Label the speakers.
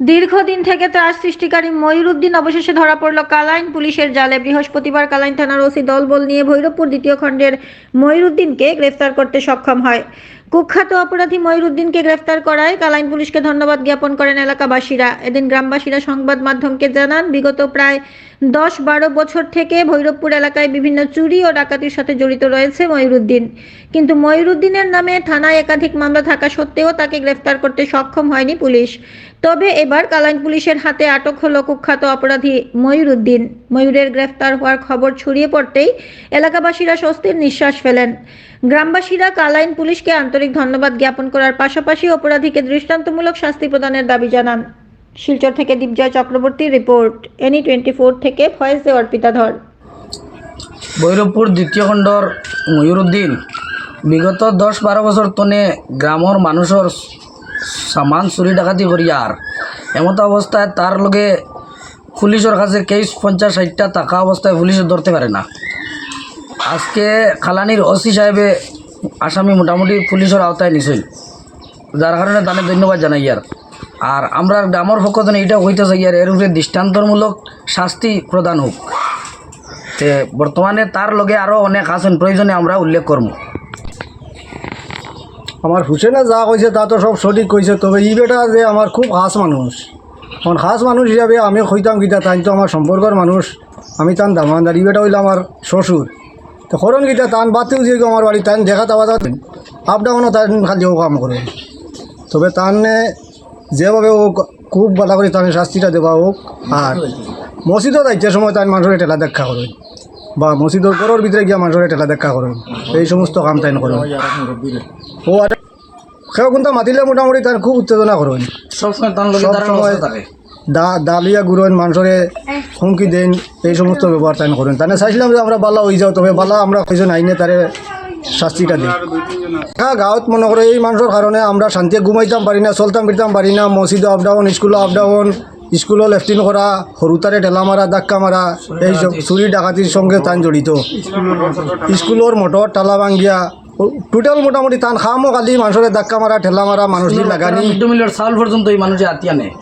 Speaker 1: দীর্ঘদিন থেকে ত্রাস সৃষ্টিকারী ময়ূরউদ্দিন অবশেষে ধরা পড়ল কালাইন পুলিশের জালে। বৃহস্পতিবার কালাইন থানার ওসি দলবল নিয়ে ভৈরবপুর দ্বিতীয় খণ্ডের ময়ূরউদ্দিনকে গ্রেফতার করতে সক্ষম হয়। কুখ্যাত অপরাধী ময়ূরউদ্দিনকে গ্রেফতার করায় কালাইন পুলিশকে ধন্যবাদ জ্ঞাপন করেন এলাকাবাসীরা। এদিন গ্রামবাসীরা সংবাদ মাধ্যমকে জানান, বিগত প্রায় দশ বারো বছর থেকে ভৈরবপুর এলাকায় বিভিন্ন চুরি ও ডাকাতির সাথে জড়িত রয়েছে ময়ূরউদ্দিন কিন্তু ময়ূরউদ্দিনের নামে থানায় একাধিক মামলা থাকা সত্ত্বেও তাকে গ্রেফতার করতে সক্ষম হয়নি পুলিশ। তবে এবার কালাইন পুলিশের হাতে আটক হলো কুখ্যাত অপরাধী ময়ূরউদ্দিন ময়ূরের গ্রেফতার হওয়ার খবর ছড়িয়ে পড়তেই এলাকাবাসীরা স্বস্তির নিঃশ্বাস ফেলেন। গ্রামবাসীরা কালাইন পুলিশকে আন্তরিক ধন্যবাদ জ্ঞাপন করার পাশাপাশি অপরাধীকে দৃষ্টান্তমূলক শাস্তি প্রদানের দাবি জানান। শিলচর থেকে দীপজয় চক্রবর্তীর রিপোর্ট এনি টোয়েন্টি ফোর থেকে দে অর্পিতা ধর
Speaker 2: ভৈরবপুর দ্বিতীয় খণ্ডর ময়ূরউদ্দিন বিগত দশ বারো বছর তনে গ্রামর মানুষের সামান চুরি ডাকাতি করি আর। এমত অবস্থায় তার লগে পুলিশের কাছে কেস পঞ্চাশ ষাটটা টাকা অবস্থায় পুলিশে ধরতে পারে না। আজকে খালানির ওসি সাহেবে আসামি মোটামুটি পুলিশের আওতায় নিছিল যার কারণে তানে ধন্যবাদ জানাই ইয়ার আর আমরা গ্রামের পক্ষ থেকে এটা হইতে চাই আর, এর উপরে দৃষ্টান্তমূলক শাস্তি প্রদান হোক। বর্তমানে তার লগে আরও অনেক আছেন, প্রয়োজনে আমরা উল্লেখ করব
Speaker 3: আমার হুসেনে যা কইছে তা তো সব সঠিক কইছে, তবে ই বেটা যে আমার খুব খাস মানুষ। এখন খাস মানুষ হিসাবে আমি কইতাম গীতা তাই তো আমার সম্পর্কের মানুষ। আমি তান দামানদার, ই বেটা হইলে আমার শ্বশুর। তো করণ গীতা তান বাতেও যে আমার বাড়ি তান দেখা তাওয়া আপ ডাউনও তাই খালি ও কাম করে। তবে তানে যেভাবে ও খুব ভালো করে তানে শাস্তিটা দেওয়া হোক, আর মসজিদও যাইতে সময় তাই মানুষের ঠেলা দেখা করেন বা মসজিদের ঘরের ভিতরে গিয়া মানুষের ঠেলা দেখা করেন এই সমস্ত কাম তাই করেন ও আর সেও কিন্তু মাতিলে মোটামুটি তার খুব উত্তেজনা করেন
Speaker 2: সবসময়
Speaker 3: দা দালিয়া গুড়েন মানুষরে হুমকি দেন এই সমস্ত ব্যবহার তাই করেন তাহলে চাইছিলাম যে আমরা বালা হয়ে যাও তবে বালা আমরা কইজন আইনে তারে শাস্তিটা দিই হ্যাঁ গাঁৱত মনে করে এই মানুষের কারণে আমরা শান্তিতে ঘুমাইতাম পারি না চলতাম ফিরতাম পারি না মসজিদে আপ ডাউন স্কুলে আপ ডাউন স্কুলও লেফটিন করা সৰুতাৰে ঠেলা মাৰা ধাক্কা মাৰা এই চুরি ডাকাতির সঙ্গে তান জড়িত। স্কুলের মটর টালা ভাঙ্গিয়া টোটাল মোটামুটি তান খামো কালি মানুষের ধাক্কা মারা ঠেলা মারা মানুষের লাগানি।
Speaker 2: চাউল পর্যন্ত এই মানুষের হাতিয়া নেয়